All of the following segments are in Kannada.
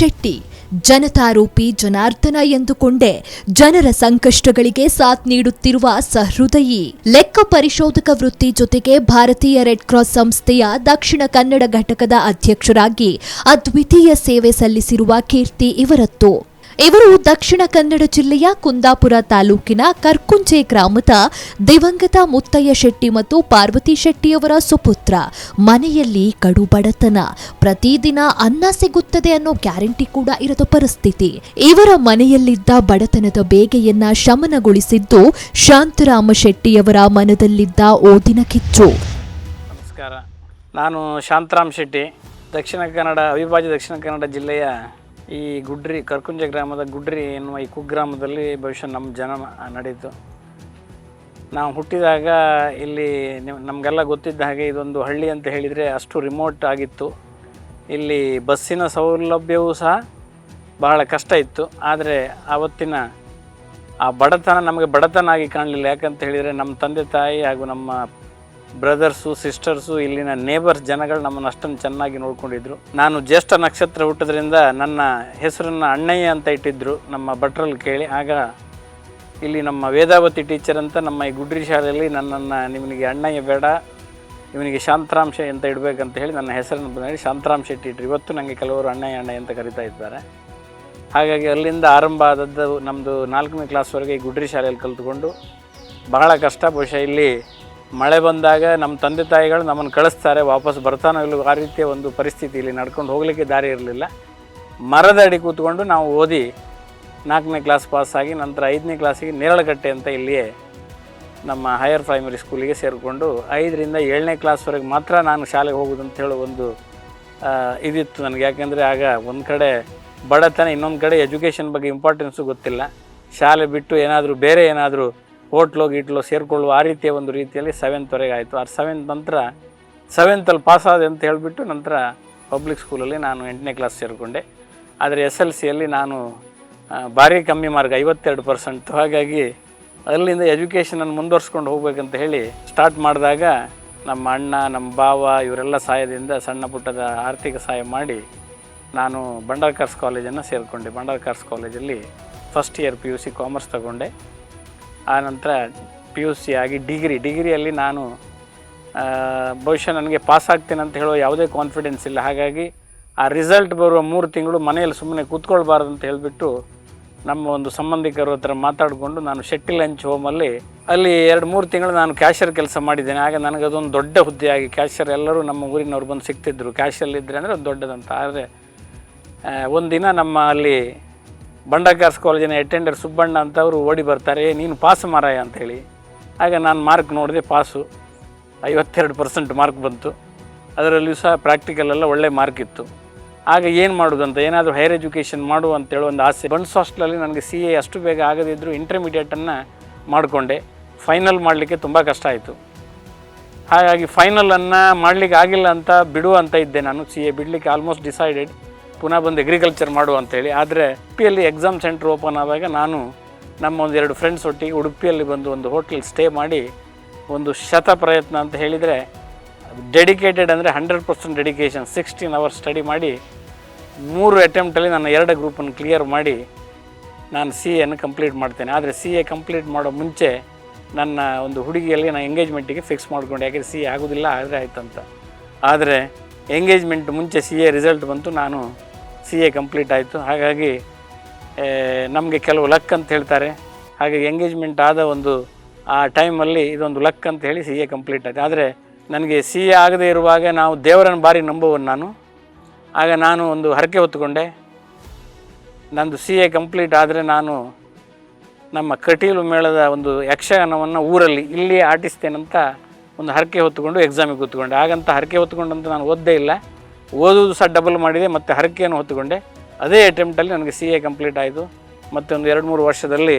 ಶೆಟ್ಟಿ, ಜನತಾರೂಪಿ ಜನಾರ್ದನ ಎಂದುಕೊಂಡೇ ಜನರ ಸಂಕಷ್ಟಗಳಿಗೆ ಸಾಥ್ ನೀಡುತ್ತಿರುವ ಸಹೃದಯಿ. ಲೆಕ್ಕ ಪರಿಶೋಧಕ ವೃತ್ತಿ ಜೊತೆಗೆ ಭಾರತೀಯ ರೆಡ್ ಕ್ರಾಸ್ ಸಂಸ್ಥೆಯ ದಕ್ಷಿಣ ಕನ್ನಡ ಘಟಕದ ಅಧ್ಯಕ್ಷರಾಗಿ ಅದ್ವಿತೀಯ ಸೇವೆ ಸಲ್ಲಿಸಿರುವ ಕೀರ್ತಿ ಇವರದ್ದು. ಇವರು ದಕ್ಷಿಣ ಕನ್ನಡ ಜಿಲ್ಲೆಯ ಕುಂದಾಪುರ ತಾಲೂಕಿನ ಕರ್ಕುಂಚೆ ಗ್ರಾಮದ ದಿವಂಗತ ಮುತ್ತಯ್ಯ ಶೆಟ್ಟಿ ಮತ್ತು ಪಾರ್ವತಿ ಶೆಟ್ಟಿಯವರ ಸುಪುತ್ರ. ಮನೆಯಲ್ಲಿ ಕಡು ಬಡತನ. ಪ್ರತಿದಿನ ಅನ್ನ ಸಿಗುತ್ತದೆ ಅನ್ನೋ ಗ್ಯಾರಂಟಿ ಕೂಡ ಇರದ ಪರಿಸ್ಥಿತಿ. ಇವರ ಮನೆಯಲ್ಲಿದ್ದ ಬಡತನದ ಬೇಗೆಯನ್ನ ಶಮನಗೊಳಿಸಿದ್ದು ಶಾಂತರಾಮ ಶೆಟ್ಟಿಯವರ ಮನದಲ್ಲಿದ್ದ ಓದಿನ ಕಿಚ್ಚು. ನಮಸ್ಕಾರ. ನಾನು ಶಾಂತರಾಮ್ ಶೆಟ್ಟಿ. ದಕ್ಷಿಣ ಕನ್ನಡ, ಅವಿಭಾಜ್ಯ ದಕ್ಷಿಣ ಕನ್ನಡ ಜಿಲ್ಲೆಯ ಈ ಗುಡ್ರಿ, ಕರ್ಕುಂಜ ಗ್ರಾಮದ ಗುಡ್ರಿ ಎನ್ನುವ ಈ ಕುಗ್ರಾಮದಲ್ಲಿ ಬಹುಶಃ ನಮ್ಮ ಜನ ನಡೀತು ನಾವು ಹುಟ್ಟಿದಾಗ ಇಲ್ಲಿ ನಿಮ್- ನಮಗೆಲ್ಲ ಗೊತ್ತಿದ್ದ ಹಾಗೆ ಇದೊಂದು ಹಳ್ಳಿ ಅಂತ ಹೇಳಿದರೆ ಅಷ್ಟು ರಿಮೋಟ್ ಆಗಿತ್ತು. ಇಲ್ಲಿ ಬಸ್ಸಿನ ಸೌಲಭ್ಯವೂ ಸಹ ಬಹಳ ಕಷ್ಟ ಇತ್ತು. ಆದರೆ ಆವತ್ತಿನ ಆ ಬಡತನ ನಮಗೆ ಬಡತನ ಆಗಿ ಕಾಣಲಿಲ್ಲ. ಯಾಕಂತ ಹೇಳಿದರೆ ನಮ್ಮ ತಂದೆ ತಾಯಿ ಹಾಗೂ ನಮ್ಮ ಬ್ರದರ್ಸು, ಸಿಸ್ಟರ್ಸು, ಇಲ್ಲಿನ ನೇಬರ್ಸ್ ಜನಗಳು ನಮ್ಮನ್ನು ಅಷ್ಟೊಂದು ಚೆನ್ನಾಗಿ ನೋಡ್ಕೊಂಡಿದ್ರು. ನಾನು ಜ್ಯೇಷ್ಠ ನಕ್ಷತ್ರ ಹುಟ್ಟೋದ್ರಿಂದ ನನ್ನ ಹೆಸರನ್ನು ಅಣ್ಣಯ್ಯ ಅಂತ ಇಟ್ಟಿದ್ದರು ನಮ್ಮ ಭಟ್ರಲ್ಲಿ ಕೇಳಿ. ಆಗ ಇಲ್ಲಿ ನಮ್ಮ ವೇದಾವತಿ ಟೀಚರ್ ಅಂತ ನಮ್ಮ ಈ ಗುಡ್ರಿ ಶಾಲೆಯಲ್ಲಿ ನನ್ನನ್ನು ನಿಮಗೆ ಅಣ್ಣಯ್ಯ ಬೇಡ, ಇವನಿಗೆ ಶಾಂತರಾಮ್ ಅಂತ ಇಡಬೇಕಂತ ಹೇಳಿ ನನ್ನ ಹೆಸರನ್ನು ಬಂದು ಶಾಂತರಾಮ್ ಶೆಟ್ಟಿ ಇಟ್ಟರು ಇವತ್ತು ನನಗೆ ಕೆಲವರು ಅಣ್ಣಯ್ಯ ಅಣ್ಣಯ್ಯ ಅಂತ ಕರಿತಾ ಇದ್ದಾರೆ. ಹಾಗಾಗಿ ಅಲ್ಲಿಂದ ಆರಂಭ ಆದದ್ದು ನಮ್ಮದು ನಾಲ್ಕನೇ ಕ್ಲಾಸ್ವರೆಗೆ ಈ ಗುಡ್ರಿ ಶಾಲೆಯಲ್ಲಿ ಕಲಿತುಕೊಂಡು ಬಹಳ ಕಷ್ಟ. ಬಹುಶಃ ಇಲ್ಲಿ ಮಳೆ ಬಂದಾಗ ನಮ್ಮ ತಂದೆ ತಾಯಿಗಳು ನಮ್ಮನ್ನು ಕಳಿಸ್ತಾರೆ, ವಾಪಸ್ ಬರ್ತಾನೋ ಇಲ್ಲವೋ ಆ ರೀತಿಯ ಒಂದು ಪರಿಸ್ಥಿತಿ ಇಲ್ಲಿ ನಡ್ಕೊಂಡು ಹೋಗಲಿಕ್ಕೆ ದಾರಿ ಇರಲಿಲ್ಲ. ಮರದ ಅಡಿ ಕೂತ್ಕೊಂಡು ನಾವು ಓದಿ ನಾಲ್ಕನೇ ಕ್ಲಾಸ್ ಪಾಸಾಗಿ ನಂತರ ಐದನೇ ಕ್ಲಾಸಿಗೆ ನೇರಳಗಟ್ಟೆ ಅಂತ ಇಲ್ಲಿಯೇ ನಮ್ಮ ಹೈಯರ್ ಪ್ರೈಮರಿ ಸ್ಕೂಲಿಗೆ ಸೇರಿಕೊಂಡು ಐದರಿಂದ ಏಳನೇ ಕ್ಲಾಸ್ವರೆಗೆ ಮಾತ್ರ ನಾನು ಶಾಲೆಗೆ ಹೋಗೋದು ಅಂತ ಹೇಳೋ ಒಂದು ಇದಿತ್ತು ನನಗೆ. ಯಾಕೆಂದರೆ ಆಗ ಒಂದು ಕಡೆ ಬಡತನ, ಇನ್ನೊಂದು ಕಡೆ ಎಜುಕೇಷನ್ ಬಗ್ಗೆ ಇಂಪಾರ್ಟೆನ್ಸು ಗೊತ್ತಿಲ್ಲ. ಶಾಲೆ ಬಿಟ್ಟು ಏನಾದರೂ ಬೇರೆ ಏನಾದರೂ ಹೋಟ್ಲೋ ಗೀಟ್ಲು ಸೇರಿಕೊಳ್ಳುವ ಆ ರೀತಿಯ ಒಂದು ರೀತಿಯಲ್ಲಿ ಸೆವೆಂತ್ವರೆಗೆ ಆಯಿತು. ಆ ಸೆವೆಂತ್ ನಂತರ ಸೆವೆಂತಲ್ಲಿ ಪಾಸ್ ಆದೆ ಅಂತ ಹೇಳಿಬಿಟ್ಟು ನಂತರ ಪಬ್ಲಿಕ್ ಸ್ಕೂಲಲ್ಲಿ ನಾನು ಎಂಟನೇ ಕ್ಲಾಸ್ ಸೇರಿಕೊಂಡೆ. ಆದರೆ ಎಸ್ ಎಲ್ ಸಿಯಲ್ಲಿ ನಾನು ಭಾರಿ ಕಮ್ಮಿ ಮಾರ್ಗ ಐವತ್ತೆರಡು ಪರ್ಸೆಂಟ್ ಹಾಗಾಗಿ ಅಲ್ಲಿಂದ ಎಜುಕೇಷನನ್ನು ಮುಂದುವರ್ಸ್ಕೊಂಡು ಹೋಗ್ಬೇಕಂತ ಹೇಳಿ ಸ್ಟಾರ್ಟ್ ಮಾಡಿದಾಗ ನಮ್ಮ ಅಣ್ಣ, ನಮ್ಮ ಭಾವ ಇವರೆಲ್ಲ ಸಹಾಯದಿಂದ ಸಣ್ಣ ಪುಟ್ಟದ ಆರ್ಥಿಕ ಸಹಾಯ ಮಾಡಿ ನಾನು ಬಂಡಾರ್ಕಾರ್ಸ್ ಕಾಲೇಜನ್ನು ಸೇರಿಕೊಂಡೆ. ಬಂಡಾರ್ಕಾರ್ಸ್ ಕಾಲೇಜಲ್ಲಿ first year P U C commerce ತಗೊಂಡೆ. ಆನಂತರ ಪಿ ಯು ಸಿ ಆಗಿ ಡಿಗ್ರಿ ಡಿಗ್ರಿಯಲ್ಲಿ ನಾನು ಆ, ಬಹುಶಃ ನನಗೆ ಪಾಸ್ ಆಗ್ತೀನಿ ಅಂತ ಹೇಳೋ ಯಾವುದೇ ಕಾನ್ಫಿಡೆನ್ಸ್ ಇಲ್ಲ. ಹಾಗಾಗಿ ಆ ರಿಸಲ್ಟ್ ಬರುವ ಮೂರು ತಿಂಗಳು ಮನೆಯಲ್ಲಿ ಸುಮ್ಮನೆ ಕೂತ್ಕೊಳ್ಬಾರ್ದು ಅಂತ ಹೇಳಿಬಿಟ್ಟು ನಮ್ಮ ಒಂದು ಸಂಬಂಧಿಕರ ಹತ್ರ ಮಾತಾಡಿಕೊಂಡು ನಾನು ಶೆಟ್ಟಿ ಲಂಚ್ ಹೋಮಲ್ಲಿ ಅಲ್ಲಿ ಎರಡು ಮೂರು ತಿಂಗಳು ನಾನು ಕ್ಯಾಶಿಯರ್ ಕೆಲಸ ಮಾಡಿದ್ದೇನೆ. ಆಗ ನನಗೆ ಅದೊಂದು ದೊಡ್ಡ ಹುದ್ದೆಯಾಗಿ ಕ್ಯಾಶಿಯರ್ ಎಲ್ಲರೂ ನಮ್ಮ ಊರಿನವ್ರು ಬಂದು ಸಿಗ್ತಿದ್ರು. ಕ್ಯಾಶಿಯಲ್ಲಿದ್ದರೆ ಅಂದರೆ ಅದು ದೊಡ್ಡದಂತ. ಆದರೆ ಒಂದು ದಿನ ನಮ್ಮ ಅಲ್ಲಿ ಬಂಡಕಾರ್ಸ್ ಕಾಲೇಜಿನ ಅಟೆಂಡರ್ ಸುಬ್ಬಣ್ಣ ಅಂತ ಅವರು ಓಡಿ ಬರ್ತಾರೆ "ಏ, ನೀನು ಪಾಸ್ ಮಾರಾಯ ಅಂತೇಳಿ ಆಗ ನಾನು ಮಾರ್ಕ್ ನೋಡಿದೆ ಪಾಸು ಐವತ್ತೆರಡು ಪರ್ಸೆಂಟ್ ಮಾರ್ಕ್ ಬಂತು. ಅದರಲ್ಲಿ ಸಹ ಪ್ರಾಕ್ಟಿಕಲ್ ಎಲ್ಲ ಒಳ್ಳೆ ಮಾರ್ಕ್ ಇತ್ತು. ಆಗ ಏನು ಮಾಡೋದು ಅಂತ ಏನಾದರೂ ಹೈಯರ್ ಎಜುಕೇಷನ್ ಮಾಡು ಅಂತೇಳಿ ಒಂದು ಆಸೆ. ಬಂಡ್ಸ್ ಹಾಸ್ಟೆಲಲ್ಲಿ ನನಗೆ ಸಿ ಎ ಅಷ್ಟು ಬೇಗ ಆಗದಿದ್ದರೂ ಇಂಟರ್ಮೀಡಿಯೇಟನ್ನು ಮಾಡಿಕೊಂಡೆ. ಫೈನಲ್ ಮಾಡಲಿಕ್ಕೆ ತುಂಬ ಕಷ್ಟ ಆಯಿತು. ಹಾಗಾಗಿ ಫೈನಲನ್ನು ಮಾಡಲಿಕ್ಕೆ ಆಗಿಲ್ಲ ಅಂತ ಬಿಡು ಅಂತ ಇದ್ದೆ ನಾನು. ಸಿ ಎ ಬಿಡಲಿಕ್ಕೆ ಆಲ್ಮೋಸ್ಟ್ ಡಿಸೈಡೆಡ್ ಪುನಃ ಬಂದು ಅಗ್ರಿಕಲ್ಚರ್ ಮಾಡು ಅಂತೇಳಿ. ಆದರೆ ಉಡುಪಿಯಲ್ಲಿ ಎಕ್ಸಾಮ್ ಸೆಂಟರ್ ಓಪನ್ ಆದಾಗ ನಾನು ನಮ್ಮ ಒಂದು ಎರಡು ಫ್ರೆಂಡ್ಸ್ ಒಟ್ಟಿಗೆ ಉಡುಪಿಯಲ್ಲಿ ಬಂದು ಒಂದು ಹೋಟೆಲ್ ಸ್ಟೇ ಮಾಡಿ ಒಂದು ಶತ ಪ್ರಯತ್ನ ಅಂತ ಹೇಳಿದರೆ ಡೆಡಿಕೇಟೆಡ್ ಅಂದರೆ hundred percent dedication sixteen hours study ಮಾಡಿ ಮೂರು ಅಟೆಂಪ್ಟಲ್ಲಿ ನನ್ನ ಎರಡು ಗ್ರೂಪನ್ನು ಕ್ಲಿಯರ್ ಮಾಡಿ ನಾನು ಸಿ ಎನ್ನು ಕಂಪ್ಲೀಟ್ ಮಾಡ್ತೇನೆ. ಆದರೆ ಸಿ ಎ ಕಂಪ್ಲೀಟ್ ಮಾಡೋ ಮುಂಚೆ ನನ್ನ ಒಂದು ಹುಡುಗಿಯಲ್ಲಿ ನಾನು ಎಂಗೇಜ್ಮೆಂಟಿಗೆ ಫಿಕ್ಸ್ ಮಾಡ್ಕೊಂಡೆ. ಯಾಕೆಂದರೆ ಸಿ ಎ ಆಗೋದಿಲ್ಲ, ಆದರೆ ಆಯ್ತಂತ. ಆದರೆ ಎಂಗೇಜ್ಮೆಂಟ್ ಮುಂಚೆ ಸಿ ಎ ರಿಸಲ್ಟ್ ಬಂತು. ನಾನು ಸಿ ಎ ಕಂಪ್ಲೀಟ್ ಆಯಿತು. ಹಾಗಾಗಿ ನಮಗೆ ಕೆಲವು ಲಕ್ ಅಂತ ಹೇಳ್ತಾರೆ. ಹಾಗಾಗಿ ಎಂಗೇಜ್ಮೆಂಟ್ ಆದ ಒಂದು, ಆ ಟೈಮಲ್ಲಿ ಇದೊಂದು ಲಕ್ ಅಂತ ಹೇಳಿ ಸಿ ಎ ಕಂಪ್ಲೀಟ್ ಆಯಿತು. ಆದರೆ ನನಗೆ ಸಿ ಎ ಆಗದೇ ಇರುವಾಗ ನಾವು ದೇವರನ್ನು ಭಾರಿ ನಂಬುವನು ನಾನು. ಆಗ ನಾನು ಒಂದು ಹರಕೆ ಹೊತ್ತುಕೊಂಡೆ. ನಂದು ಸಿ ಎ ಕಂಪ್ಲೀಟ್ ಆದರೆ ನಾನು ನಮ್ಮ ಕಟೀಲು ಮೇಳದ ಒಂದು ಯಕ್ಷಗಾನವನ್ನು ಊರಲ್ಲಿ ಇಲ್ಲಿ ಆಟಿಸ್ತೇನಂತ ಒಂದು ಹರಕೆ ಹೊತ್ತುಕೊಂಡು ಎಕ್ಸಾಮಿಗೆ ಕೂತ್ಕೊಂಡೆ. ಹಾಗಂತ ಹರಕೆ ಹೊತ್ತುಕೊಂಡಂತ ನಾನು ಓದ್ದೇ ಇಲ್ಲ. ಓದುವುದು ಸಹ ಡಬಲ್ ಮಾಡಿದೆ, ಮತ್ತು ಹರಕೆಯನ್ನು ಹೊತ್ತುಕೊಂಡೆ. ಅದೇ ಅಟೆಂಪ್ಟಲ್ಲಿ ನನಗೆ ಸಿ ಎ ಕಂಪ್ಲೀಟ್ ಆಯಿತು. ಮತ್ತು ಒಂದು ಎರಡು ಮೂರು ವರ್ಷದಲ್ಲಿ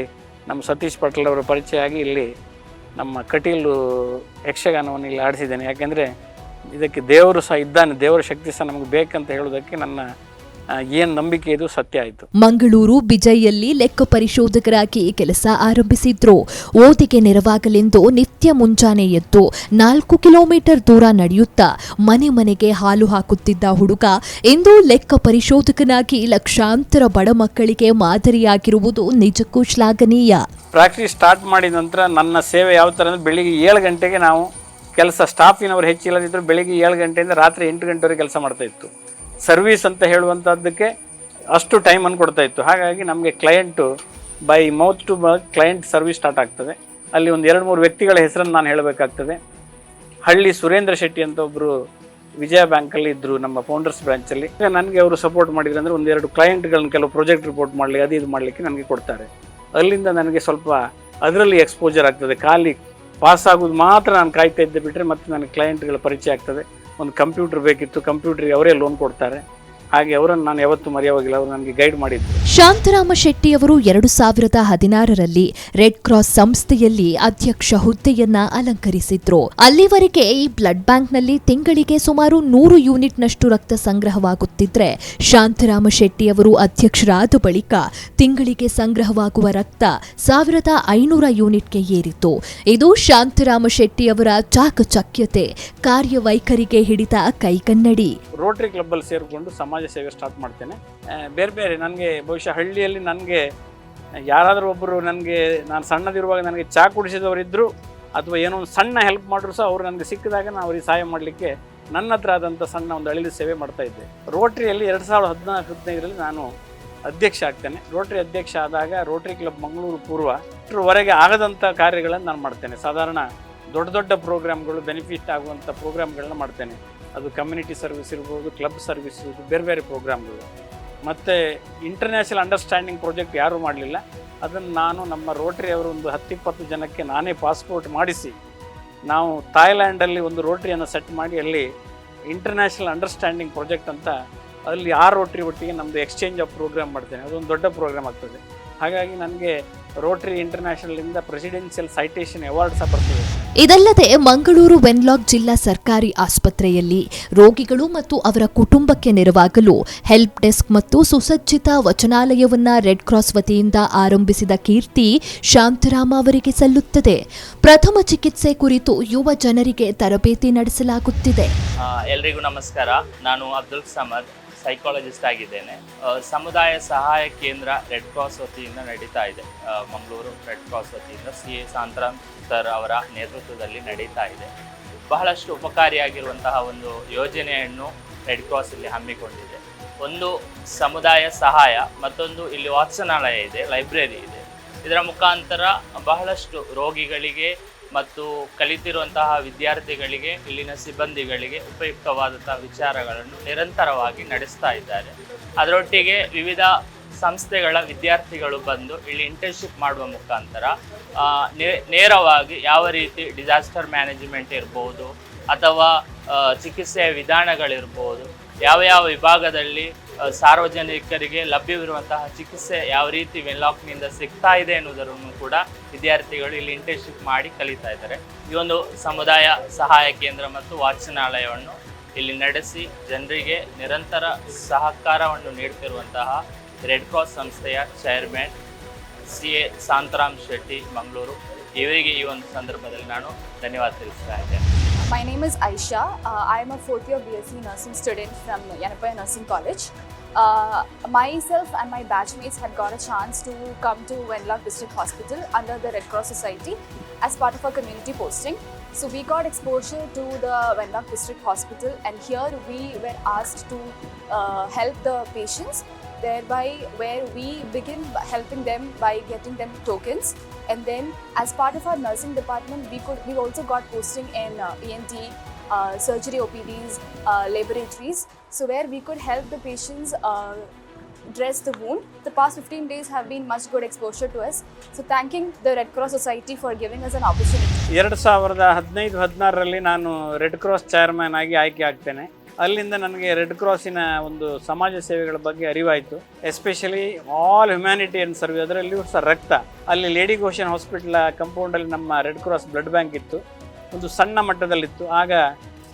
ನಮ್ಮ ಸತೀಶ್ ಪಟೇಲ್ ಅವರ ಪರಿಚಯ ಆಗಿ ಇಲ್ಲಿ ನಮ್ಮ ಕಟೀಲು ಯಕ್ಷಗಾನವನ್ನು ಇಲ್ಲಿ ಆಡಿಸಿದ್ದೇನೆ. ಯಾಕೆಂದರೆ ಇದಕ್ಕೆ ದೇವರು ಸಹ ಇದ್ದಾನೆ, ದೇವರ ಶಕ್ತಿ ಸಹ ನಮಗೆ ಬೇಕಂತ ಹೇಳೋದಕ್ಕೆ ನನ್ನ ಏನು ನಂಬಿಕೆ ಇದು ಸತ್ಯ ಆಯಿತು. ಮಂಗಳೂರು ಬಿಜೈಯಲ್ಲಿ ಲೆಕ್ಕ ಪರಿಶೋಧಕರಾಗಿ ಕೆಲಸ ಆರಂಭಿಸಿದ್ರು. ಓದಿಗೆ ನೆರವಾಗಲೆಂದು ನಿತ್ಯ ಮುಂಜಾನೆ ಎದ್ದು ನಾಲ್ಕು ಕಿಲೋಮೀಟರ್ ದೂರ ನಡೆಯುತ್ತಾ ಮನೆ ಮನೆಗೆ ಹಾಲು ಹಾಕುತ್ತಿದ್ದ ಹುಡುಗ ಇಂದು ಲೆಕ್ಕ ಪರಿಶೋಧಕನಾಗಿ ಲಕ್ಷಾಂತರ ಬಡ ಮಕ್ಕಳಿಗೆ ಮಾದರಿಯಾಗಿರುವುದು ನಿಜಕ್ಕೂ ಶ್ಲಾಘನೀಯ. ಪ್ರಾಕ್ಟೀಸ್ ಸ್ಟಾರ್ಟ್ ಮಾಡಿದ ನಂತರ ನನ್ನ ಸೇವೆ ಯಾವ ಥರ ಅಂದರೆ ಬೆಳಿಗ್ಗೆ ಏಳು ಗಂಟೆಗೆ ನಾವು ಕೆಲಸ ಸ್ಟಾಫಿನವರು ಹೆಚ್ಚಿಲ್ಲದಿದ್ದರೂ ಬೆಳಿಗ್ಗೆ ಏಳು ಗಂಟೆಯಿಂದ ರಾತ್ರಿ ಎಂಟು ಗಂಟೆವರೆಗೆ ಕೆಲಸ ಮಾಡ್ತಾ ಇತ್ತು. ಸರ್ವಿಸ್ ಅಂತ ಹೇಳುವಂಥದ್ದಕ್ಕೆ ಅಷ್ಟು ಟೈಮನ್ನು ಕೊಡ್ತಾ ಇತ್ತು. ಹಾಗಾಗಿ ನಮಗೆ client by mouth to mouth client service start ಆಗ್ತದೆ. ಅಲ್ಲಿ ಒಂದು ಎರಡು ಮೂರು ವ್ಯಕ್ತಿಗಳ ಹೆಸರನ್ನು ನಾನು ಹೇಳಬೇಕಾಗ್ತದೆ. ಹಳ್ಳಿ ಸುರೇಂದ್ರ ಶೆಟ್ಟಿ ಅಂತ ಒಬ್ಬರು ವಿಜಯ ಬ್ಯಾಂಕಲ್ಲಿ ಇದ್ದರು ನಮ್ಮ ಫೌಂಡರ್ಸ್ ಬ್ರಾಂಚಲ್ಲಿ ನನಗೆ ಅವರು ಸಪೋರ್ಟ್ ಮಾಡಿದ್ರು ಅಂದರೆ ಒಂದೆರಡು ಕ್ಲೈಂಟ್ಗಳನ್ನ ಕೆಲವು ಪ್ರಾಜೆಕ್ಟ್ ರಿಪೋರ್ಟ್ ಮಾಡಲಿ, ಅದು ಇದು ಮಾಡಲಿಕ್ಕೆ ನನಗೆ ಕೊಡ್ತಾರೆ. ಅಲ್ಲಿಂದ ನನಗೆ ಸ್ವಲ್ಪ ಅದರಲ್ಲಿ ಎಕ್ಸ್ಪೋಜರ್ ಆಗ್ತದೆ. ಖಾಲಿ ಪಾಸ್ ಆಗೋದು ಮಾತ್ರ ನಾನು ಕಾಯ್ತಾ ಇದ್ದೆ ಬಿಟ್ಟರೆ ಮತ್ತೆ ನನಗೆ ಕ್ಲೈಂಟ್ಗಳ ಪರಿಚಯ ಆಗ್ತದೆ. ಒಂದು ಕಂಪ್ಯೂಟರ್ ಬೇಕಿತ್ತು ಕಂಪ್ಯೂಟ್ರಿಗೆ ಅವರೇ ಲೋನ್ ಕೊಡ್ತಾರೆ. ಹಾಗೆ ಅವರನ್ನು ನಾನು ಯಾವತ್ತೂ ಮರೆಯೋವಾಗಿಲ್ಲ. ಅವರು ನನಗೆ ಗೈಡ್ ಮಾಡಿದ್ರು. ಶಾಂತರಾಮ ಶೆಟ್ಟಿಯವರು ಎರಡು ಸಾವಿರದ ಹದಿನಾರರಲ್ಲಿ ರೆಡ್ ಕ್ರಾಸ್ ಸಂಸ್ಥೆಯಲ್ಲಿ ಅಧ್ಯಕ್ಷ ಹುದ್ದೆಯನ್ನ ಅಲಂಕರಿಸಿದ್ರು. ಅಲ್ಲಿವರೆಗೆ ಈ ಬ್ಲಡ್ ಬ್ಯಾಂಕ್ನಲ್ಲಿ ತಿಂಗಳಿಗೆ ಸುಮಾರು ನೂರು ಯೂನಿಟ್ನಷ್ಟು ರಕ್ತ ಸಂಗ್ರಹವಾಗುತ್ತಿದ್ರೆ ಶಾಂತರಾಮ ಶೆಟ್ಟಿ ಅವರು ಅಧ್ಯಕ್ಷರಾದ ಬಳಿಕ ತಿಂಗಳಿಗೆ ಸಂಗ್ರಹವಾಗುವ ರಕ್ತ ಸಾವಿರದ ಐನೂರ ಯೂನಿಟ್ಗೆ ಏರಿತು ಇದು ಶಾಂತರಾಮ ಶೆಟ್ಟಿ ಅವರ ಚಾಕಚಕ್ಯತೆ ಕಾರ್ಯವೈಖರಿಗೆ ಹಿಡಿದ ಕೈಕನ್ನಡಿ. ಕ್ಲಬ್ ಅಲ್ಲಿ ಸೇರಿಕೊಂಡು ಸಮಾಜ ಸೇವೆ ಸ್ಟಾರ್ಟ್ ಮಾಡ್ತೇನೆ. ಬೇರೆ ಬೇರೆ ನನಗೆ ಬಹುಶಃ ಹಳ್ಳಿಯಲ್ಲಿ ನನಗೆ ಯಾರಾದರೂ ಒಬ್ಬರು ನನಗೆ, ನಾನು ಸಣ್ಣದಿರುವಾಗ ನನಗೆ ಚಾ ಕುಡಿಸಿದವರಿದ್ದರು ಅಥವಾ ಏನೋ ಒಂದು ಸಣ್ಣ ಹೆಲ್ಪ್ ಮಾಡಿದ್ರು ಸಹ ಅವರು ನನಗೆ ಸಿಕ್ಕಿದಾಗ ನಾನು ಅವ್ರಿಗೆ ಸಹಾಯ ಮಾಡಲಿಕ್ಕೆ ನನ್ನ ಹತ್ರ ಆದಂಥ ಸಣ್ಣ ಒಂದು ಹಳ್ಳಿ ಸೇವೆ ಮಾಡ್ತಾ ಇದ್ದೆ. ರೋಟ್ರಿಯಲ್ಲಿ ಎರಡು ಸಾವಿರದ ಹದಿನಾಲ್ಕು, ಹದಿನೈದರಲ್ಲಿ ನಾನು ಅಧ್ಯಕ್ಷ ಆಗ್ತೇನೆ. ರೋಟ್ರಿ ಅಧ್ಯಕ್ಷ ಆದಾಗ ರೋಟ್ರಿ ಕ್ಲಬ್ ಮಂಗಳೂರು ಪೂರ್ವ ಇಷ್ಟರವರೆಗೆ ಆಗದಂಥ ಕಾರ್ಯಗಳನ್ನು ನಾನು ಮಾಡ್ತೇನೆ. ಸಾಧಾರಣ ದೊಡ್ಡ ದೊಡ್ಡ ಪ್ರೋಗ್ರಾಮ್ಗಳು ಬೆನಿಫಿಟ್ ಆಗುವಂಥ ಪ್ರೋಗ್ರಾಮ್ಗಳನ್ನ ಮಾಡ್ತೇನೆ. ಅದು ಕಮ್ಯುನಿಟಿ ಸರ್ವಿಸ್ ಇರ್ಬೋದು ಕ್ಲಬ್ ಸರ್ವಿಸ್ ಇರ್ಬೋದು, ಬೇರೆ ಬೇರೆ ಪ್ರೋಗ್ರಾಮ್ಗಳು ಮತ್ತು ಇಂಟರ್ನ್ಯಾಷನಲ್ ಅಂಡರ್ಸ್ಟ್ಯಾಂಡಿಂಗ್ ಪ್ರಾಜೆಕ್ಟ್ ಯಾರೂ ಮಾಡಲಿಲ್ಲ. ಅದನ್ನು ನಾನು ನಮ್ಮ ರೋಟ್ರಿ ಅವರು ಒಂದು ಹತ್ತಿಪ್ಪತ್ತು ಜನಕ್ಕೆ ನಾನೇ ಪಾಸ್ಪೋರ್ಟ್ ಮಾಡಿಸಿ, ನಾವು ಥಾಯ್ಲ್ಯಾಂಡಲ್ಲಿ ಒಂದು ರೋಟ್ರಿಯನ್ನು ಸೆಟ್ ಮಾಡಿ, ಅಲ್ಲಿ ಇಂಟರ್ನ್ಯಾಷನಲ್ ಅಂಡರ್ಸ್ಟ್ಯಾಂಡಿಂಗ್ ಪ್ರಾಜೆಕ್ಟ್ ಅಂತ ಅಲ್ಲಿ ಆ ರೋಟ್ರಿ ಒಟ್ಟಿಗೆ ನಮ್ಮದು ಎಕ್ಸ್ಚೇಂಜ್ ಆಫ್ ಪ್ರೋಗ್ರಾಮ್ ಮಾಡ್ತೇನೆ. ಅದೊಂದು ದೊಡ್ಡ ಪ್ರೋಗ್ರಾಮ್ ಆಗ್ತದೆ. ಹಾಗಾಗಿ ನನಗೆ ರೋಟ್ರಿ ಇಂಟರ್ನ್ಯಾಷನಲಿಂದ ಪ್ರೆಸಿಡೆನ್ಷಿಯಲ್ ಸೈಟೇಷನ್ ಅವಾರ್ಡ್ ಸಹ ಬರ್ತದೆ. ಇದಲ್ಲದೆ ಮಂಗಳೂರು ವೆನ್ಲಾಕ್ ಜಿಲ್ಲಾ ಸರ್ಕಾರಿ ಆಸ್ಪತ್ರೆಯಲ್ಲಿ ರೋಗಿಗಳು ಮತ್ತು ಅವರ ಕುಟುಂಬಕ್ಕೆ ನೆರವಾಗಲು ಹೆಲ್ಪ್ ಡೆಸ್ಕ್ ಮತ್ತು ಸುಸಜ್ಜಿತ ವಚನಾಲಯವನ್ನ ರೆಡ್ ಕ್ರಾಸ್ ವತಿಯಿಂದ ಆರಂಭಿಸಿದ ಕೀರ್ತಿ ಶಾಂತರಾಮ ಅವರಿಗೆ ಸಲ್ಲುತ್ತದೆ. ಪ್ರಥಮ ಚಿಕಿತ್ಸೆ ಕುರಿತು ಯುವ ಜನರಿಗೆ ತರಬೇತಿ ನಡೆಸಲಾಗುತ್ತಿದೆ. ಎಲ್ರಿಗೂ ನಮಸ್ಕಾರ. ನಾನು ಅಬ್ದುಲ್ ಸಮದ್. ಸೈಕಾಲಜಿಸ್ಟ್ ಆಗಿದ್ದೇನೆ. ಸಮುದಾಯ ಸಹಾಯ ಕೇಂದ್ರ ರೆಡ್ ಕ್ರಾಸ್ ವತಿಯಿಂದ ನಡೀತಾ ಇದೆ. ಮಂಗಳೂರು ರೆಡ್ ಕ್ರಾಸ್ ವತಿಯಿಂದ ಸಿ ಎ ಸಾಂತರಾಮ್ ಸರ್ ಅವರ ನೇತೃತ್ವದಲ್ಲಿ ನಡೀತಾ ಇದೆ. ಬಹಳಷ್ಟು ಉಪಕಾರಿಯಾಗಿರುವಂತಹ ಒಂದು ಯೋಜನೆಯನ್ನು ರೆಡ್ ಕ್ರಾಸ್ ಇಲ್ಲಿ ಹಮ್ಮಿಕೊಂಡಿದೆ. ಒಂದು ಸಮುದಾಯ ಸಹಾಯ, ಮತ್ತೊಂದು ಇಲ್ಲಿ ವಾಚನಾಲಯ ಇದೆ, ಲೈಬ್ರರಿ ಇದೆ. ಇದರ ಮುಖಾಂತರ ಬಹಳಷ್ಟು ರೋಗಿಗಳಿಗೆ ಮತ್ತು ಕಲಿತಿರುವಂತಹ ವಿದ್ಯಾರ್ಥಿಗಳಿಗೆ, ಇಲ್ಲಿನ ಸಿಬ್ಬಂದಿಗಳಿಗೆ ಉಪಯುಕ್ತವಾದಂತಹ ವಿಚಾರಗಳನ್ನು ನಿರಂತರವಾಗಿ ನಡೆಸ್ತಾ ಇದ್ದಾರೆ. ಅದರೊಟ್ಟಿಗೆ ವಿವಿಧ ಸಂಸ್ಥೆಗಳ ವಿದ್ಯಾರ್ಥಿಗಳು ಬಂದು ಇಲ್ಲಿ ಇಂಟರ್ನ್ಶಿಪ್ ಮಾಡುವ ಮುಖಾಂತರ ನೇರವಾಗಿ ಯಾವ ರೀತಿ ಡಿಸಾಸ್ಟರ್ ಮ್ಯಾನೇಜ್ಮೆಂಟ್ ಇರ್ಬೋದು ಅಥವಾ ಚಿಕಿತ್ಸೆಯ ವಿಧಾನಗಳಿರ್ಬೋದು ಯಾವ ಯಾವ ವಿಭಾಗದಲ್ಲಿ ಸಾರ್ವಜನಿಕರಿಗೆ ಲಭ್ಯವಿರುವಂತಹ ಚಿಕಿತ್ಸೆ ಯಾವ ರೀತಿ ವೆನ್ಲಾಕ್ನಿಂದ ಸಿಗ್ತಾ ಇದೆ ಎನ್ನುವುದರನ್ನು ಕೂಡ ವಿದ್ಯಾರ್ಥಿಗಳು ಇಲ್ಲಿ ಇಂಟರ್ನ್ಶಿಪ್ ಮಾಡಿ ಕಲಿತಾ ಇದ್ದಾರೆ. ಈ ಒಂದು ಸಮುದಾಯ ಸಹಾಯ ಕೇಂದ್ರ ಮತ್ತು ವಾಚನಾಲಯವನ್ನು ಇಲ್ಲಿ ನಡೆಸಿ ಜನರಿಗೆ ನಿರಂತರ ಸಹಕಾರವನ್ನು ನೀಡುತ್ತಿರುವಂತಹ ರೆಡ್ ಕ್ರಾಸ್ ಸಂಸ್ಥೆಯ chairman C A Shantaram Shetty Mangaluru. ಇವರಿಗೆ ಈ ಒಂದು ಸಂದರ್ಭದಲ್ಲಿ ನಾನು ಧನ್ಯವಾದ ತಿಳಿಸ್ತಾ ಇದ್ದೇನೆ. My name is Aisha. Uh, I am a fourth year BSc nursing student from Yanapaya Nursing College. Uh, myself and my batchmates had got a chance to come to Wenlock District Hospital under the Red Cross Society as part of our community posting. So we got exposure to the Wenlock District Hospital, and here we were asked to uh, help the patients thereby where we begin helping them by getting them tokens and then as part of our nursing department we could we also got posting in uh, ent uh, surgery opds uh, laboratories so where we could help the patients uh, dress the wound the past 15 days have been much good exposure to us so thanking the red cross society for giving us an opportunity ಎರಡು ಸಾವಿರದ ಹದಿನೈದು ಹದಿನಾರರಲ್ಲಿ ನಾನು ರೆಡ್ ಕ್ರಾಸ್ ಚೇರ್ಮನ್ ಆಗಿ ಆಯ್ಕೆ ಆಗ್ತೇನೆ ಅಲ್ಲಿಂದ ನನಗೆ ರೆಡ್ ಕ್ರಾಸಿನ ಒಂದು ಸಮಾಜ ಸೇವೆಗಳ ಬಗ್ಗೆ ಅರಿವಾಯಿತು. ಎಸ್ಪೆಷಲಿ ಆಲ್ ಅಂಡ್ ಸರ್ವಿಸ್ ಅದರಲ್ಲಿ ಸಹ ರಕ್ತ. ಅಲ್ಲಿ ಲೇಡಿ ಘೋಷನ್ ಹಾಸ್ಪಿಟ್ಲ ಕಂಪೌಂಡಲ್ಲಿ ನಮ್ಮ ರೆಡ್ ಕ್ರಾಸ್ ಬ್ಲಡ್ ಬ್ಯಾಂಕ್ ಇತ್ತು. ಒಂದು ಸಣ್ಣ ಮಟ್ಟದಲ್ಲಿತ್ತು. ಆಗ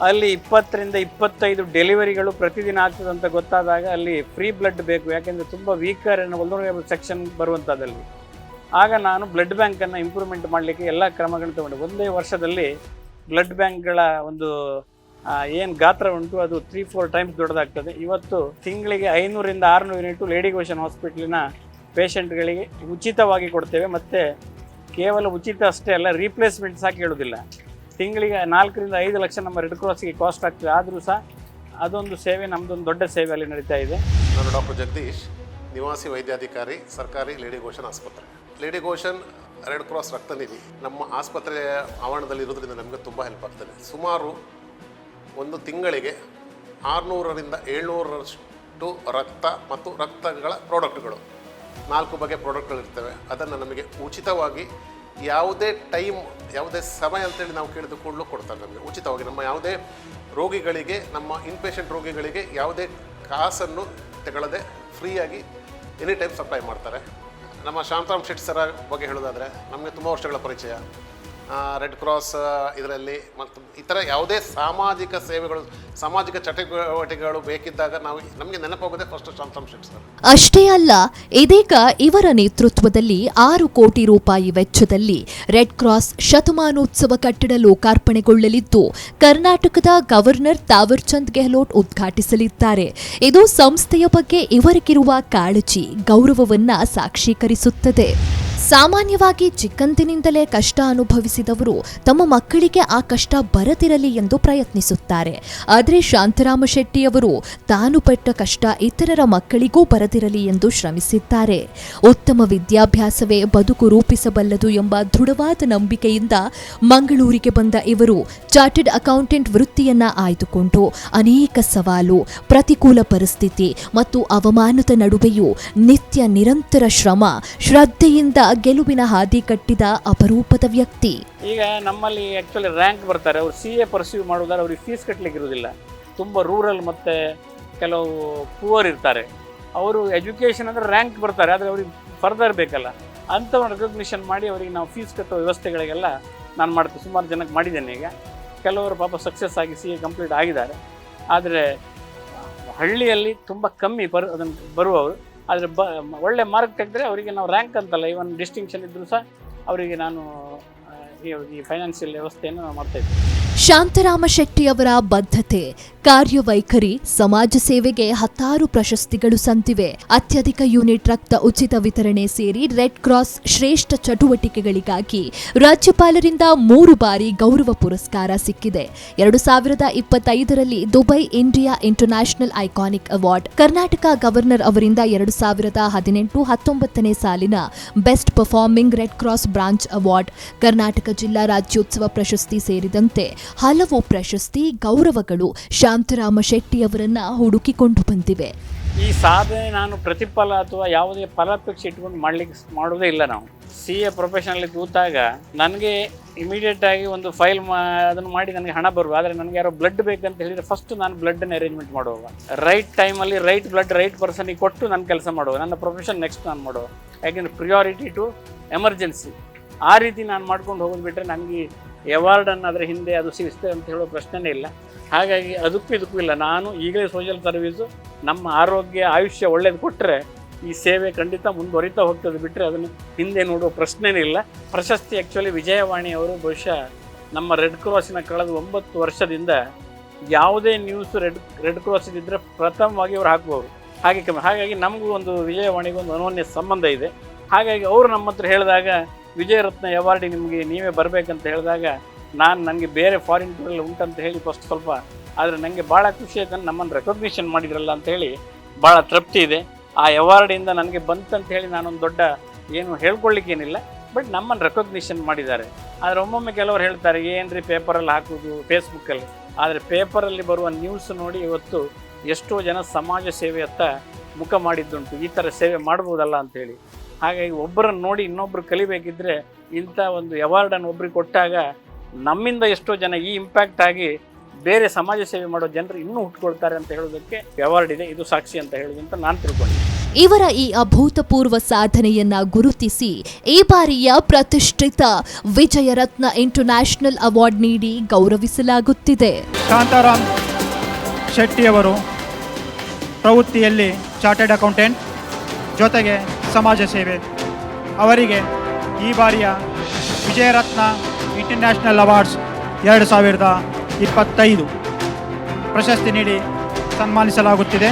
ಅಲ್ಲಿ ಇಪ್ಪತ್ತರಿಂದ ಇಪ್ಪತ್ತೈದು ಡೆಲಿವರಿಗಳು ಪ್ರತಿದಿನ ಆಗ್ತದೆ ಅಂತ ಗೊತ್ತಾದಾಗ ಅಲ್ಲಿ ಫ್ರೀ ಬ್ಲಡ್ ಬೇಕು. ಯಾಕೆಂದರೆ ತುಂಬ ವೀಕರ್ ವಲ್ನರೇಬಲ್ ಸೆಕ್ಷನ್ ಬರುವಂಥದ್ದಲ್ಲಿ ಆಗ ನಾನು ಬ್ಲಡ್ ಬ್ಯಾಂಕನ್ನು ಇಂಪ್ರೂವ್ಮೆಂಟ್ ಮಾಡಲಿಕ್ಕೆ ಎಲ್ಲ ಕ್ರಮಗಳನ್ನು ತಗೊಂಡೆ. ಒಂದೇ ವರ್ಷದಲ್ಲಿ ಬ್ಲಡ್ ಬ್ಯಾಂಕ್ಗಳ ಒಂದು ಏನು ಗಾತ್ರ ಉಂಟು, ಅದು ತ್ರೀ ಫೋರ್ ಟೈಮ್ಸ್ ದೊಡ್ಡದಾಗ್ತದೆ. ಇವತ್ತು ತಿಂಗಳಿಗೆ ಐನೂರಿಂದ ಆರುನೂರು ಯೂನಿಟ್ ಲೇಡಿ ಗೋಷನ್ ಹಾಸ್ಪಿಟ್ಲಿನ ಪೇಷಂಟ್ಗಳಿಗೆ ಉಚಿತವಾಗಿ ಕೊಡ್ತೇವೆ. ಮತ್ತು ಕೇವಲ ಉಚಿತ ಅಷ್ಟೇ ಅಲ್ಲ ರೀಪ್ಲೇಸ್ಮೆಂಟ್ ಸಹ ಕೇಳೋದಿಲ್ಲ ತಿಂಗಳಿಗೆ ನಾಲ್ಕರಿಂದ ಐದು ಲಕ್ಷ ನಮ್ಮ ರೆಡ್ ಕ್ರಾಸ್ಗೆ ಕಾಸ್ಟ್ ಆಗ್ತದೆ. ಆದರೂ ಸಹ ಅದೊಂದು ಸೇವೆ ನಮ್ಮದೊಂದು ದೊಡ್ಡ ಸೇವೆ ಅಲ್ಲಿ ನಡೀತಾ ಇದೆ. ನಾನು ಡಾಕ್ಟರ್ ಜಗದೀಶ್, ನಿವಾಸಿ ವೈದ್ಯಾಧಿಕಾರಿ, ಸರ್ಕಾರಿ ಲೇಡಿ ಗೋಷನ್ ಆಸ್ಪತ್ರೆ. ಲೇಡಿ ಗೋಷನ್ ರೆಡ್ ಕ್ರಾಸ್ ರಕ್ತನಿಧಿ ನಮ್ಮ ಆಸ್ಪತ್ರೆಯ ಆವರಣದಲ್ಲಿ ಇರೋದ್ರಿಂದ ನಮಗೆ ತುಂಬ ಹೆಲ್ಪ್ ಆಗ್ತದೆ. ಸುಮಾರು ಒಂದು ತಿಂಗಳಿಗೆ ಆರುನೂರರಿಂದ ಏಳ್ನೂರಷ್ಟು ರಕ್ತ ಮತ್ತು ರಕ್ತಗಳ ಪ್ರಾಡಕ್ಟ್ಗಳು. ನಾಲ್ಕು ಬಗೆಯ ಪ್ರಾಡಕ್ಟ್ಗಳಿರ್ತವೆ. ಅದನ್ನು ನಮಗೆ ಉಚಿತವಾಗಿ ಯಾವುದೇ ಟೈಮ್, ಯಾವುದೇ ಸಮಯ ಅಂತೇಳಿ ನಾವು ಕೇಳಿದುಕೊಳ್ಳಲು ಕೊಡ್ತಾರೆ ನಮಗೆ. ಉಚಿತವಾಗಿ ನಮ್ಮ ಯಾವುದೇ ರೋಗಿಗಳಿಗೆ, ನಮ್ಮ ಇನ್ಪೇಷಂಟ್ ರೋಗಿಗಳಿಗೆ ಯಾವುದೇ ಕಾಸನ್ನು ತಗೊಳ್ಳದೆ ಫ್ರೀಯಾಗಿ ಎನಿ ಟೈಮ್ ಸಪ್ಲೈ ಮಾಡ್ತಾರೆ. ನಮ್ಮ ಶಾಂತರಾಮ್ ಶೆಟ್ಟಿ ಸರ ಬಗ್ಗೆ ಹೇಳೋದಾದರೆ, ನಮಗೆ ತುಂಬ ವರ್ಷಗಳ ಪರಿಚಯ. ರೆಡ್ ಕ್ರಾಸ್ ಇದರಲ್ಲಿ ಮತ್ತು ಇತರ ಯಾವುದೇ ಸಾಮಾಜಿಕ ಸೇವೆಗಳು, ಸಾಮಾಜಿಕ ಚಟುವಟಿಕೆಗಳು ಬೇಕಿದ್ದಾಗ ನಾವು ನಮಗೆ ನೆನಪಾಗೋದೇ ಫಸ್ಟ್ ಶಾಂತಮ್ ಸರ್ ಅಷ್ಟೇ ಅಲ್ಲ, ಇದೀಗ ಇವರ ನೇತೃತ್ವದಲ್ಲಿ ಆರು ಕೋಟಿ ರೂಪಾಯಿ ವೆಚ್ಚದಲ್ಲಿ ರೆಡ್ ಕ್ರಾಸ್ ಶತಮಾನೋತ್ಸವ ಕಟ್ಟಡ ಲೋಕಾರ್ಪಣೆಗೊಳ್ಳಲಿದ್ದು, ಕರ್ನಾಟಕದ ಗವರ್ನರ್ ತಾವರ್ಚಂದ್ ಗೆಹ್ಲೋಟ್ ಉದ್ಘಾಟಿಸಲಿದ್ದಾರೆ. ಇದು ಸಂಸ್ಥೆಯ ಬಗ್ಗೆ ಇವರಿಗಿರುವ ಕಾಳಜಿ, ಗೌರವವನ್ನ ಸಾಕ್ಷೀಕರಿಸುತ್ತದೆ. ಸಾಮಾನ್ಯವಾಗಿ ಚಿಕ್ಕಂದಿನಿಂದಲೇ ಕಷ್ಟ ಅನುಭವಿಸಿದವರು ತಮ್ಮ ಮಕ್ಕಳಿಗೆ ಆ ಕಷ್ಟ ಬರದಿರಲಿ ಎಂದು ಪ್ರಯತ್ನಿಸುತ್ತಾರೆ. ಆದರೆ ಶಾಂತರಾಮ ಶೆಟ್ಟಿಯವರು ತಾನು ಪಟ್ಟ ಕಷ್ಟ ಇತರರ ಮಕ್ಕಳಿಗೂ ಬರದಿರಲಿ ಎಂದು ಶ್ರಮಿಸಿದ್ದಾರೆ. ಉತ್ತಮ ವಿದ್ಯಾಭ್ಯಾಸವೇ ಬದುಕು ರೂಪಿಸಬಲ್ಲದು ಎಂಬ ದೃಢವಾದ ನಂಬಿಕೆಯಿಂದ ಮಂಗಳೂರಿಗೆ ಬಂದ ಇವರು ಚಾರ್ಟೆಡ್ ಅಕೌಂಟೆಂಟ್ ವೃತ್ತಿಯನ್ನ ಆಯ್ದುಕೊಂಡು ಅನೇಕ ಸವಾಲು, ಪ್ರತಿಕೂಲ ಪರಿಸ್ಥಿತಿ ಮತ್ತು ಅವಮಾನದ ನಡುವೆಯೂ ನಿತ್ಯ ನಿರಂತರ ಶ್ರಮ, ಶ್ರದ್ಧೆಯಿಂದ ಗೆಲುವಿನ ಹಾದಿ ಕಟ್ಟಿದ ಅಪರೂಪದ ವ್ಯಕ್ತಿ. ಈಗ ನಮ್ಮಲ್ಲಿ ಆ್ಯಕ್ಚುಲಿ ರ್ಯಾಂಕ್ ಬರ್ತಾರೆ. ಅವ್ರು ಸಿ ಎ ಪರ್ಸ್ಯೂ ಮಾಡೋದಾದ್ರೆ ಅವ್ರಿಗೆ ಫೀಸ್ ಕಟ್ಟಲಿಕ್ಕೆ ಇರೋದಿಲ್ಲ. ತುಂಬ ರೂರಲ್ ಮತ್ತು ಕೆಲವು ಪೂವರ್ ಇರ್ತಾರೆ. ಅವರು ಎಜುಕೇಷನ್ ಅಂದರೆ ರ್ಯಾಂಕ್ ಬರ್ತಾರೆ, ಆದರೆ ಅವ್ರಿಗೆ ಫರ್ದರ್ ಬೇಕಲ್ಲ. ಅಂಥವ್ರನ್ನ ರೆಕಗ್ನಿಷನ್ ಮಾಡಿ ಅವರಿಗೆ ನಾವು ಫೀಸ್ ಕಟ್ಟೋ ವ್ಯವಸ್ಥೆಗಳಿಗೆಲ್ಲ ನಾನು ಮಾಡ್ತೀನಿ ಸುಮಾರು ಜನಕ್ಕೆ ಮಾಡಿದ್ದೇನೆ ಈಗ. ಕೆಲವರು ಪಾಪ ಸಕ್ಸಸ್ ಆಗಿ ಸಿ ಎ ಕಂಪ್ಲೀಟ್ ಆಗಿದ್ದಾರೆ. ಆದರೆ ಹಳ್ಳಿಯಲ್ಲಿ ತುಂಬ ಕಮ್ಮಿ ಬರು ಅದನ್ನು ಬರುವವರು ಆದರೆ ಬ ಒಳ್ಳೆ ಮಾರ್ಕ್ ತೆಗೆದ್ರೆ ಅವರಿಗೆ ನಾವು ರ್ಯಾಂಕ್ ಅಂತಲ್ಲ ಇವನ್ ಡಿಸ್ಟಿಂಕ್ಷನ್ ಇದ್ದರೂ ಸಹ ಅವರಿಗೆ ನಾನು ಈ- ಫೈನಾನ್ಷಿಯಲ್ ವ್ಯವಸ್ಥೆಯನ್ನು ಮಾಡ್ತಾಯಿದ್ದೆ ಶಾಂತರಾಮ ಶೆಟ್ಟಿಯವರ ಬದ್ಧತೆ, ಕಾರ್ಯವೈಖರಿ, ಸಮಾಜ ಸೇವೆಗೆ ಹತ್ತಾರು ಪ್ರಶಸ್ತಿಗಳು ಸಂತಿವೆ. ಅತ್ಯಧಿಕ ಯೂನಿಟ್ ರಕ್ತ ಉಚಿತ ವಿತರಣೆ ಸೇರಿ ರೆಡ್ ಕ್ರಾಸ್ ಶ್ರೇಷ್ಠ ಚಟುವಟಿಕೆಗಳಿಗಾಗಿ ರಾಜ್ಯಪಾಲರಿಂದ ಮೂರು ಬಾರಿ ಗೌರವ ಪುರಸ್ಕಾರ ಸಿಕ್ಕಿದೆ. ಎರಡು ಸಾವಿರದ ಇಪ್ಪತ್ತೈದರಲ್ಲಿ Dubai India international iconic award, Karnataka governor ಅವರಿಂದ ಎರಡು ಸಾವಿರದ ಹದಿನೆಂಟು ಹತ್ತೊಂಬತ್ತನೇ ಸಾಲಿನ best performing red cross branch award, Karnataka ಜಿಲ್ಲಾ ರಾಜ್ಯೋತ್ಸವ ಪ್ರಶಸ್ತಿ ಸೇರಿದಂತೆ ಹಲವು ಪ್ರಶಸ್ತಿ, ಗೌರವಗಳು ಶಾಂತರಾಮ ಶೆಟ್ಟಿಯವರನ್ನ ಹುಡುಕಿಕೊಂಡು ಬಂದಿವೆ. ಈ ಸಾಧನೆ ನಾನು ಪ್ರತಿಫಲ ಅಥವಾ ಯಾವುದೇ ಫಲಾಪೇಕ್ಷೆ ಇಟ್ಕೊಂಡು ಮಾಡ್ಲಿಕ್ಕೆ ಮಾಡೋದೇ ಇಲ್ಲ ನಾವು. ಸಿ ಎ ಪ್ರೊಫೆಷನಲ್ಲಿ ಕೂತಾಗ ನನಗೆ ಇಮಿಡಿಯೇಟ್ ಆಗಿ ಒಂದು ಫೈಲ್ ಮಾ, ಅದನ್ನು ಮಾಡಿ ನನಗೆ ಹಣ ಬರುವ. ಆದರೆ ನನಗೆ ಯಾರೋ ಬ್ಲಡ್ ಬೇಕಂತ ಹೇಳಿದರೆ ಫಸ್ಟ್ ನಾನು ಬ್ಲಡ್ಡನ್ನು ಅರೇಂಜ್ಮೆಂಟ್ ಮಾಡುವಾಗ. ರೈಟ್ ಟೈಮಲ್ಲಿ ರೈಟ್ ಬ್ಲಡ್ ರೈಟ್ ಪರ್ಸನಿಗೆ ಕೊಟ್ಟು ನಾನು ಕೆಲಸ ಮಾಡುವ. ನನ್ನ ಪ್ರೊಫೆಷನ್ ನೆಕ್ಸ್ಟ್ ನಾನು ಮಾಡುವ. ಯಾಕೆಂದರೆ ಪ್ರಿಯಾರಿಟಿ ಟು ಎಮರ್ಜೆನ್ಸಿ ಆ ರೀತಿ ನಾನು ಮಾಡ್ಕೊಂಡು ಹೋಗೋದು ಬಿಟ್ಟರೆ ನನಗೆ ಅವಾರ್ಡ್ ಅದರ ಹಿಂದೆ ಅದು ಸಿಗುತ್ತೆ ಅಂತ ಹೇಳೋ ಪ್ರಶ್ನೆನೇ ಇಲ್ಲ. ಹಾಗಾಗಿ ಅದಕ್ಕೂ ಇದಕ್ಕೂ ಇಲ್ಲ. ನಾನು ಈಗಲೇ ಸೋಷಿಯಲ್ ಸರ್ವೀಸು ನಮ್ಮ ಆರೋಗ್ಯ, ಆಯುಷ್ಯ ಒಳ್ಳೇದು ಕೊಟ್ಟರೆ ಈ ಸೇವೆ ಖಂಡಿತ ಮುಂದುವರಿತಾ ಹೋಗ್ತದೆ ಬಿಟ್ಟರೆ ಅದನ್ನು ಹಿಂದೆ ನೋಡುವ ಪ್ರಶ್ನೆನೇ ಇಲ್ಲ. ಪ್ರಶಸ್ತಿ ಆ್ಯಕ್ಚುಲಿ ವಿಜಯವಾಣಿ ಅವರು ಬಹುಶಃ ನಮ್ಮ ರೆಡ್ ಕ್ರಾಸಿನ ಕಳೆದ ಒಂಬತ್ತು ವರ್ಷದಿಂದ ಯಾವುದೇ ನ್ಯೂಸ್ ರೆಡ್ ರೆಡ್ ಕ್ರಾಸ್ ಇದ್ದರೆ ಪ್ರಥಮವಾಗಿ ಅವ್ರು ಹಾಕ್ಬೋದು. ಹಾಗೆ ಹಾಗಾಗಿ ನಮಗೂ ಒಂದು ವಿಜಯವಾಣಿಗೂ ಒಂದು ಅನನ್ಯ ಸಂಬಂಧ ಇದೆ. ಹಾಗಾಗಿ ಅವರು ನಮ್ಮ ಹತ್ರ ಹೇಳಿದಾಗ ವಿಜಯರತ್ನ ಅವಾರ್ಡಿ ನಿಮಗೆ ನೀವೇ ಬರಬೇಕಂತ ಹೇಳಿದಾಗ ನಾನು ನನಗೆ ಬೇರೆ ಫಾರಿನ್ ಟೂರಲ್ಲಿ ಉಂಟಂತ ಹೇಳಿ ಫಸ್ಟ್ ಸ್ವಲ್ಪ, ಆದರೆ ನನಗೆ ಭಾಳ ಖುಷಿ ಆಯ್ತು. ನಮ್ಮನ್ನು ರೆಕಗ್ನಿಷನ್ ಮಾಡಿದ್ರಲ್ಲ ಅಂತ ಹೇಳಿ ಭಾಳ ತೃಪ್ತಿ ಇದೆ. ಆ ಅವಾರ್ಡಿಂದ ನನಗೆ ಬಂತಂತ ಹೇಳಿ ನಾನೊಂದು ದೊಡ್ಡ ಏನು ಹೇಳ್ಕೊಳ್ಳಿಕ್ಕೇನಿಲ್ಲ ಬಟ್ ನಮ್ಮನ್ನು ರೆಕಗ್ನಿಷನ್ ಮಾಡಿದ್ದಾರೆ. ಆದರೆ ಒಮ್ಮೊಮ್ಮೆ ಕೆಲವರು ಹೇಳ್ತಾರೆ, ಏನ್ರಿ ಪೇಪರಲ್ಲಿ ಹಾಕೋದು ಫೇಸ್ಬುಕ್ಕಲ್ಲಿ ಆದರೆ ಪೇಪರಲ್ಲಿ ಬರುವ ನ್ಯೂಸ್ ನೋಡಿ ಇವತ್ತು ಎಷ್ಟೋ ಜನ ಸಮಾಜ ಸೇವೆಯತ್ತ ಮುಖ ಮಾಡಿದ್ದುಂಟು. ಈ ಥರ ಸೇವೆ ಮಾಡ್ಬೋದಲ್ಲ ಅಂತೇಳಿ ಹಾಗಾಗಿ ಒಬ್ಬರನ್ನು ನೋಡಿ ಇನ್ನೊಬ್ಬರು ಕಲಿಬೇಕಿದ್ರೆ ಇಂಥ ಒಂದು ಅವಾರ್ಡನ್ನು ಒಬ್ರಿಗೆ ಕೊಟ್ಟಾಗ ನಮ್ಮಿಂದ ಎಷ್ಟೋ ಜನ ಈ ಇಂಪ್ಯಾಕ್ಟ್ ಆಗಿ ಬೇರೆ ಸಮಾಜ ಸೇವೆ ಮಾಡೋ ಜನರು ಇನ್ನೂ ಹುಟ್ಕೊಳ್ತಾರೆ ಅಂತ ಹೇಳೋದಕ್ಕೆ ಅವಾರ್ಡ್ ಇದೆ. ಇದು ಸಾಕ್ಷಿ ಅಂತ ಹೇಳೋದು ಅಂತ ನಾನು ತಿಳ್ಕೊಂಡಿದ್ದೆ ಇವರ ಈ ಅಭೂತಪೂರ್ವ ಸಾಧನೆಯನ್ನ ಗುರುತಿಸಿ ಈ ಬಾರಿಯ ಪ್ರತಿಷ್ಠಿತ ವಿಜಯರತ್ನ ಇಂಟರ್ನ್ಯಾಷನಲ್ ಅವಾರ್ಡ್ ನೀಡಿ ಗೌರವಿಸಲಾಗುತ್ತಿದೆ. ಶಾಂತಾರಾಮ್ ಶೆಟ್ಟಿಯವರು ಪ್ರವೃತ್ತಿಯಲ್ಲಿ ಚಾರ್ಟೆಡ್ ಅಕೌಂಟೆಂಟ್ ಜೊತೆಗೆ ಸಮಾಜ ಸೇವೆ. ಅವರಿಗೆ ಈ ಬಾರಿಯ ವಿಜಯರತ್ನ ಇಂಟರ್ನ್ಯಾಷನಲ್ ಅವಾರ್ಡ್ಸ್ ಎರಡು ಸಾವಿರದ ಇಪ್ಪತ್ತೈದು. ಪ್ರಶಸ್ತಿ ನೀಡಿ ಸನ್ಮಾನಿಸಲಾಗುತ್ತಿದೆ.